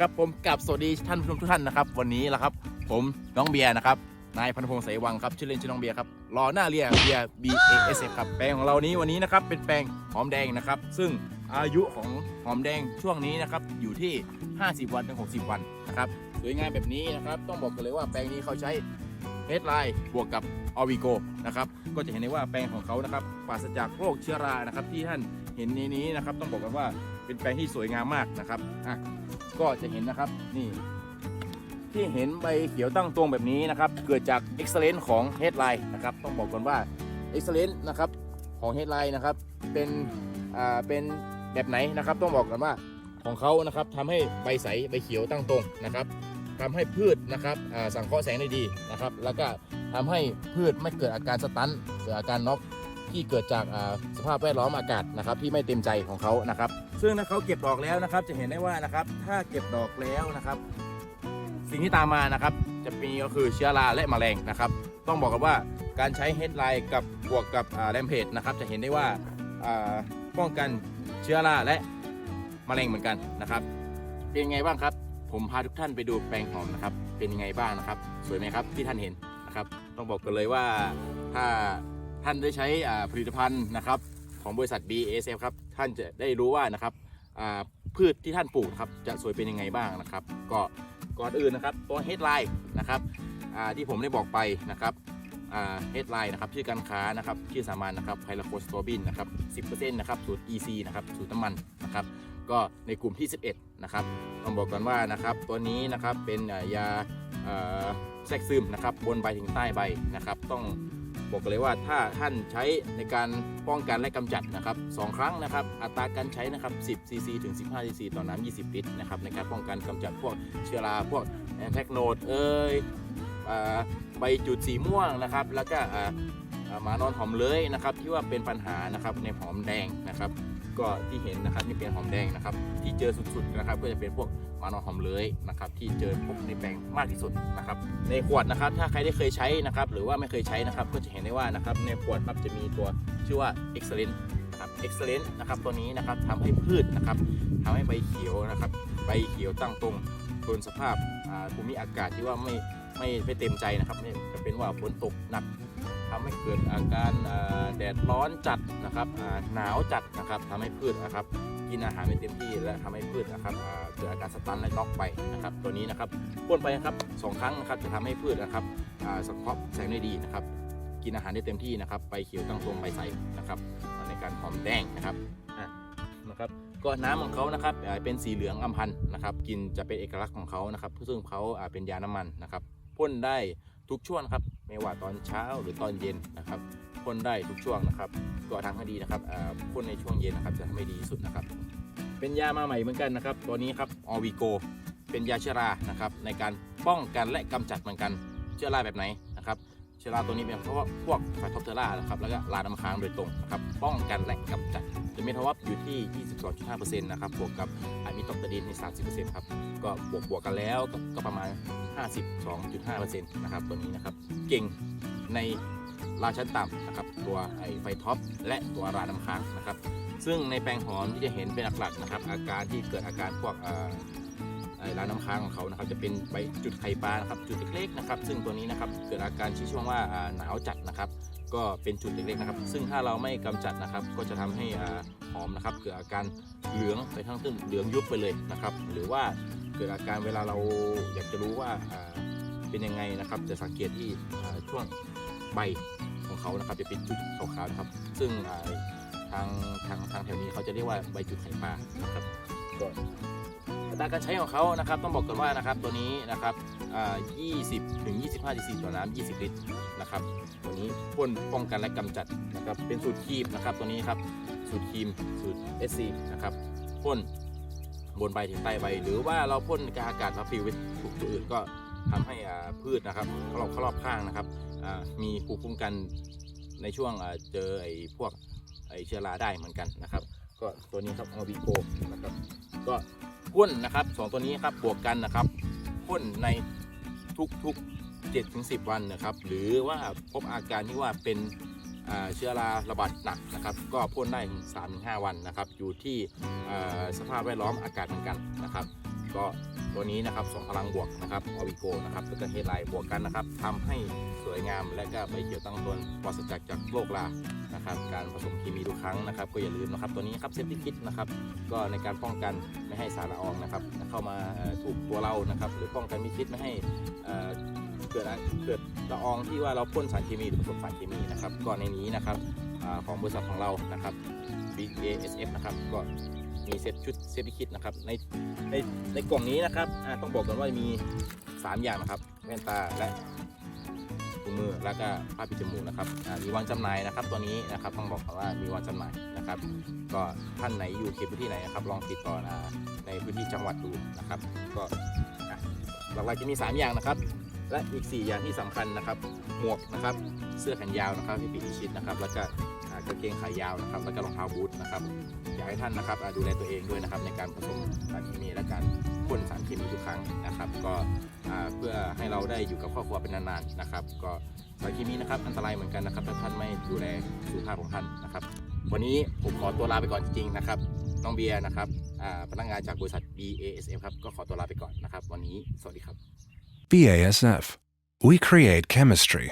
ครับผมกับสวัสดีท่านผู้ชมทุกท่านนะครับวันนี้ละครับ ผมน้องเบียร์นะครับนายพันธพงศ์สวังครับชื่อเล่นชื่อน้องเบียร์ครับรอหน้าเรียเบียร์ B A S F ครับแปลงของเรานี้วันนี้นะครับเป็นแปลงหอมแดงนะครับ ซึ่งอายุของหอมแดงช่วงนี้นะครับอยู่ที่ 50 วันถึง 60 วันนะครับสวยงามแบบนี้นะครับต้องบอกกันเลยว่าแปลงนี้เขาใช้เฮดไลน์บวกกับออวิโกนะครับก็จะเห็นได้ว่าแปลงของเขานะครับปราศจากโรคเชื้อรานะครับที่ท่าน เห็นในนี้นะครับ ต้องบอกกันว่าเป็นแปลงที่สวยงามมากนะครับอะก็จะเห็นนะครับนี่ที่เห็นใบเขียวตั้งตรงแบบนี้นะครับ เกิดจาก Excellence ของ Headline นะครับต้องบอกก่อนว่า Excellence นะครับของ Headline นะครับเป็นอ่าเป็นแบบไหนนะครับต้องบอกกันว่าของเขานะครับทำให้ใบใสใบเขียวตั้งตรงนะครับทำให้พืชนะครับสังเคราะห์แสงได้ดีนะครับ แล้วก็ทำให้พืชไม่เกิดอาการสตันเกิดอาการน็อก ที่เกิดจากสภาพแวดล้อมอากาศนะครับที่ไม่เต็มใจของเขานะครับ ซึ่งถ้าเขาเก็บดอกแล้วนะครับ จะเห็นได้ว่านะครับถ้าเก็บดอกแล้วนะครับ สิ่งที่ตามมานะครับ จะมีก็คือเชื้อราและแมลงนะครับ ต้องบอกกันว่าการใช้เฮดไลน์กับบวกกับแรมเพจนะครับ จะเห็นได้ว่าอ่าป้องกันเชื้อราและแมลงเหมือนกันนะครับ เป็นยังไงบ้างครับ ผมพาทุกท่านไปดูแปลงหอมนะครับ เป็นยังไงบ้างนะครับ สวยไหมครับที่ท่านเห็นนะครับ ต้องบอกกันเลยว่าถ้า ท่านได้ใช้ผลิตภัณฑ์นะครับของบริษัท BASF ครับท่านจะได้รู้ว่านะครับพืชที่ท่านปลูกครับจะสวยเป็นยังไงบ้างนะครับ ก็ก่อนอื่นนะครับตัว headline นะครับที่ผมได้บอกไปนะครับอ่า headline นะครับชื่อการค้านะครับชื่อสามัญนะครับไพลาโคสโตบินนะครับ10%นะครับสูตร EC นะครับสูตรน้ำมันนะครับก็ในกลุ่มที่ 11 นะครับต้องบอกก่อนว่านะครับตัวนี้นะครับเป็นยาแทรกซึมนะครับบนใบถึงใต้ใบนะครับ ต้อง บอกเลยว่าถ้าท่านใช้ในการป้องกันและกำจัดนะครับสองครั้งนะครับ อัตราการใช้นะครับ 10 ซีซีถึง 15 ซีซีต่อน้ำ20 ลิตรนะครับในการป้องกันกำจัดพวกเชื้อราพวกแอนแทกโนดเอ้ยใบจุดสีม่วงนะครับ แล้วก็อ่าอ่ามานอนหอมเลยนะครับที่ว่าเป็นปัญหานะครับในหอมแดงนะครับ ก็ที่เห็นนะครับนี่เป็นหอมแดงนะครับ ที่เจอสุดๆนะครับ ก็จะเป็นพวกมานอนหอมเลยนะครับ ที่เจอพบในแปลงมากที่สุดนะครับ ในขวดนะครับ ถ้าใครได้เคยใช้นะครับ หรือว่าไม่เคยใช้นะครับ ก็จะเห็นได้ว่านะครับ ในขวดครับจะมีตัวชื่อว่า excellent นะครับ excellent นะครับตัวนี้นะครับทำให้พืชนะครับทำให้ใบเขียวนะครับ ใบเขียวตั้งตรงทนสภาพอ่าภูมิอากาศที่ว่าไม่ไม่ไม่เต็มใจนะครับนี่จะเป็นว่าฝนตกหนัก ทำให้เกิดอาการแดดร้อนจัดนะครับหนาวจัดนะครับทำให้พืชนะครับกินอาหารไม่เต็มที่และทำให้พืชนะครับเกิดอาการสตันและน็อกไปนะครับ ตัวนี้นะครับพ่นไปนะครับสองครั้งนะครับจะทำให้พืชนะครับสังเคราะห์แสงได้ดีนะครับ กินอาหารได้เต็มที่นะครับใบเขียวตั้งตรงใบใสนะครับในการหอมแดงนะครับนะครับก็น้ำของเขานะครับเป็นสีเหลืองอำพันธ์นะครับกินจะเป็นเอกลักษณ์ของเขานะครับซึ่งเขาเป็นยาน้ำมันนะครับพ่นได้ ทุกช่วงครับ ไม่ว่าตอนเช้าหรือตอนเย็นนะครับพ่นได้ทุกช่วงนะครับก็ทางให้ดีนะครับอ่าพ่นในช่วงเย็นนะครับจะทำให้ดีที่สุดนะครับ เป็นยามาใหม่เหมือนกันนะครับ ตัวนี้ครับออวิโกเป็นยาเชื้อรานะครับในการป้องกันและกำจัดเหมือนกันเชื้อราแบบไหนนะครับ เชื้อราตัวนี้เป็นเพราะว่าพวกไฟท็อปเทอร่านะครับแล้วก็ลาน้ำค้างโดยตรงนะครับป้องกันและกำจัดจะมีทวับอยู่ที่ 22.5%นะครับบวกกับอมิโตกตาดินใน30%ครับก็บวกบวกกันแล้วก็ก็ประมาณ 52.5%นะครับตัวนี้นะครับเก่งในราชั้นต่ำนะครับตัวไอไฟท็อปและตัวราน้ำค้างนะครับซึ่งในแปลงหอมที่จะเห็นเป็นหลักๆนะครับอาการที่เกิดอาการพวกอ่อไอ้ ร้านน้ำค้างของเขานะครับจะเป็นใบจุดไข่ปลานะครับจุดเล็กๆนะครับซึ่งตัวนี้นะครับเกิดอาการที่ช่วงว่าหนาวจัดนะครับ ก็เป็นจุดเล็กๆนะครับ ซึ่งถ้าเราไม่กำจัดนะครับ ก็จะทำให้หอมนะครับ เกิดอาการเหลืองไปทั้งต้นเหลืองยุบไปเลยนะครับ หรือว่าเกิดอาการเวลาเราอยากจะรู้ว่าเป็นยังไงนะครับ จะสังเกตที่ช่วงใบของเขานะครับ จะเป็นจุดขาวๆนะครับ ซึ่งทางทางทางแถวนี้เขาจะเรียกว่าใบจุดไข่ปลานะครับก็ อัตราการใช้ของเขานะครับต้องบอกกันว่านะครับตัวนี้นะครับ20ถึง25 cc ต่อน้ำ20 ลิตรนะครับ ตัวนี้พ่นป้องกันและกำจัดนะครับเป็นสูตรครีมนะครับตัวนี้ครับสูตรครีมสูตร SC นะครับพ่นบนใบถึงใต้ใบ หรือว่าเราพ่นกบอากาศมาฟิวไว้ถูกตัวอื่นก็ทำให้พืชนะครับรอบรอบข้างนะครับมีภูมิคุ้มกันในช่วงเจอไอ้พวกไอเชื้อราได้เหมือนกันนะครับ ก็ตัวนี้ครับอวีโกนะครับ ก็ พ่นนะครับสองตัวนี้ครับบวกกันนะครับพ่นในทุกๆ7ถึง10 วันนะครับ หรือว่าพบอาการที่ว่าเป็นเชื้อราระบาดหนักนะครับ ก็พ่นได้ถึง3-5 วันนะครับ อยู่ที่สภาพแวดล้อมอากาศเหมือนกันนะครับ ก็ตัวนี้นะครับสองพลังบวกนะครับอวิโกนะครับแล้วก็เฮดไลน์บวกกันนะครับทำให้สวยงามและก็ไปเกี่ยวตั้งต้นปราศจากจากโรครานะครับการผสมเคมีทุกครั้งนะครับก็อย่าลืมนะครับตัวนี้ครับเซฟตี้คิดนะครับก็ในการป้องกันไม่ให้สารละอองนะครับเข้ามาถูกตัวเรานะครับหรือป้องกันมิชิดไม่ให้เกิดอะเกิดละอองที่ว่าเราพ่นสารเคมีหรือผสมสารเคมีนะครับก่อนในนี้นะครับของบริษัทของเรานะครับ BASF นะครับก็ มีเซตชุดเซฟคิดนะครับ ในในในกล่องนี้นะครับต้องบอกกันว่ามี 3 อย่างนะครับแว่นตาและถุงมือแล้วก็ผ้าปิดจมูกนะครับมีวางจำหน่ายนะครับตัวนี้นะครับต้องบอกก่อนว่ามีวางจำหน่ายนะครับ ก็ท่านไหนอยู่เขตพื้นที่ไหนนะครับ ลองติดต่อในพื้นที่จังหวัดดูนะครับ ก็หลักๆจะมี 3 อย่างนะครับ และอีก 4 อย่างที่สำคัญนะครับ หมวกนะครับ เสื้อแขนยาวนะครับที่ปิดมิดชิดนะครับ แล้วก็ กางเกงขายาวนะครับแล้วก็รองเท้าบูทนะครับอยากให้ท่านนะครับดูแลตัวเองด้วยนะครับในการผสมสารเคมีและการพ่นสารเคมีทุกครั้งนะครับ ก็เพื่อให้เราได้อยู่กับครอบครัวเป็นนานๆนะครับ ก็สารเคมีนะครับอันตรายเหมือนกันนะครับถ้าท่านไม่ดูแลสุขภาพของท่านนะครับ วันนี้ผมขอตัวลาไปก่อนจริงๆนะครับน้องเบียร์นะครับพนักงานจากบริษัท BASF ครับก็ขอตัวลาไปก่อนนะครับ วันนี้สวัสดีครับ BASF. We create chemistry.